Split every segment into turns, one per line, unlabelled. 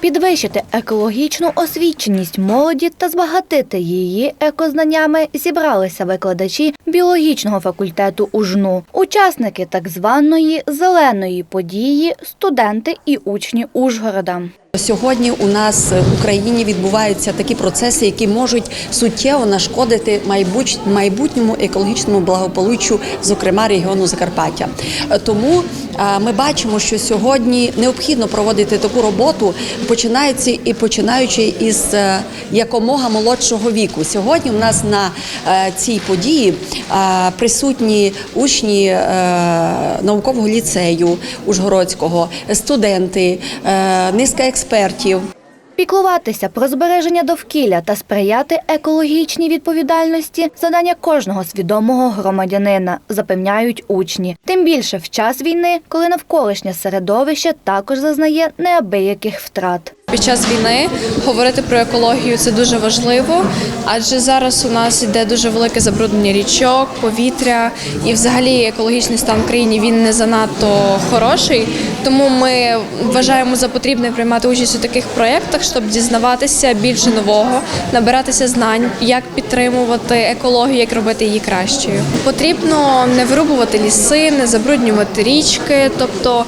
Підвищити екологічну освіченість молоді та збагатити її екознаннями зібралися викладачі біологічного факультету УЖНУ, учасники так званої зеленої події, студенти і учні Ужгорода.
Сьогодні у нас в Україні відбуваються такі процеси, які можуть суттєво нашкодити майбутньому екологічному благополуччю, зокрема регіону Закарпаття. Тому ми бачимо, що сьогодні необхідно проводити таку роботу, починаючи і починаючи із е, якомога молодшого віку. Сьогодні у нас на е, цій події присутні учні е, наукового ліцею Ужгородського, студенти, е, низка експертів.
Піклуватися про збереження довкілля та сприяти екологічній відповідальності задання кожного свідомого громадянина, запевняють учні. Тим більше в час війни, коли навколишнє середовище також зазнає неабияких втрат.
Під час війни говорити про екологію це дуже важливо, адже зараз у нас йде дуже велике забруднення річок, повітря і взагалі екологічний стан в країні він не занадто хороший. Тому ми вважаємо за потрібне приймати участь у таких проєктах, щоб дізнаватися більше нового, набиратися знань, як підтримувати екологію, як робити її кращою. Потрібно не вирубувати ліси, не забруднювати річки, тобто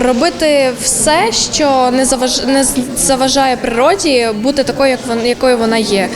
робити все, що не заваж... не заважає природі бути такою, як якою вона є.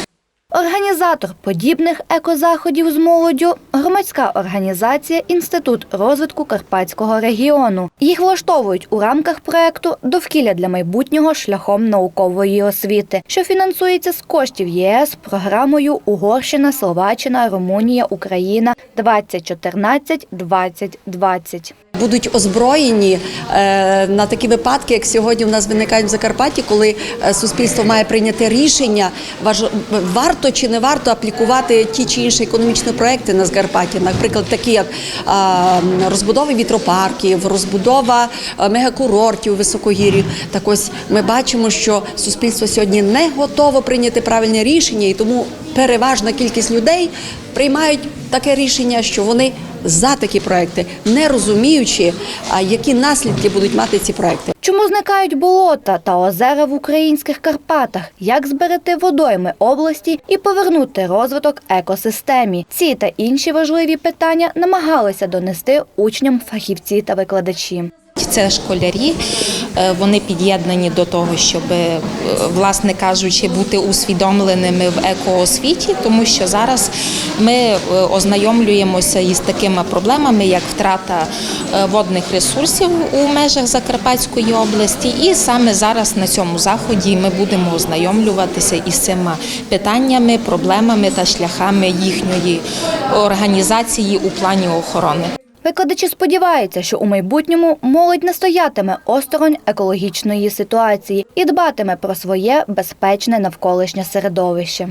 Організатор подібних екозаходів з молоддю – громадська організація Інститут розвитку Карпатського регіону. Їх влаштовують у рамках проекту «Довкілля для майбутнього шляхом наукової освіти», що фінансується з коштів ЄС програмою Угорщина, Словаччина, Румунія, Україна 2014-2020.
Будуть озброєні е, на такі випадки, як сьогодні у нас виникають в Закарпатті, коли е, суспільство має прийняти рішення, варто чи не варто аплікувати ті чи інші економічні проекти на Закарпатті, наприклад, такі як розбудова вітропарків, розбудова е, мегакурортів високогір'їв. Так ось ми бачимо, що суспільство сьогодні не готово прийняти правильне рішення, і тому переважна кількість людей приймають таке рішення, що вони за такі проекти, не розуміючи, які наслідки будуть мати ці проекти.
Чому зникають болота та озера в українських Карпатах? Як зберегти водойми області і повернути розвиток екосистемі? Ці та інші важливі питання намагалися донести учням фахівці та викладачі.
Це школярі, е, вони під'єднані до того, щоб, е, власне кажучи, бути усвідомленими в екоосвіті, тому що зараз ми е, ознайомлюємося із такими проблемами, як втрата водних ресурсів у межах Закарпатської області. І саме зараз на цьому заході ми будемо ознайомлюватися із цими питаннями, проблемами та шляхами їхньої організації у плані охорони.
Викладачі сподіваються, що у майбутньому молодь не стоятиме осторонь екологічної ситуації і дбатиме про своє безпечне навколишнє середовище.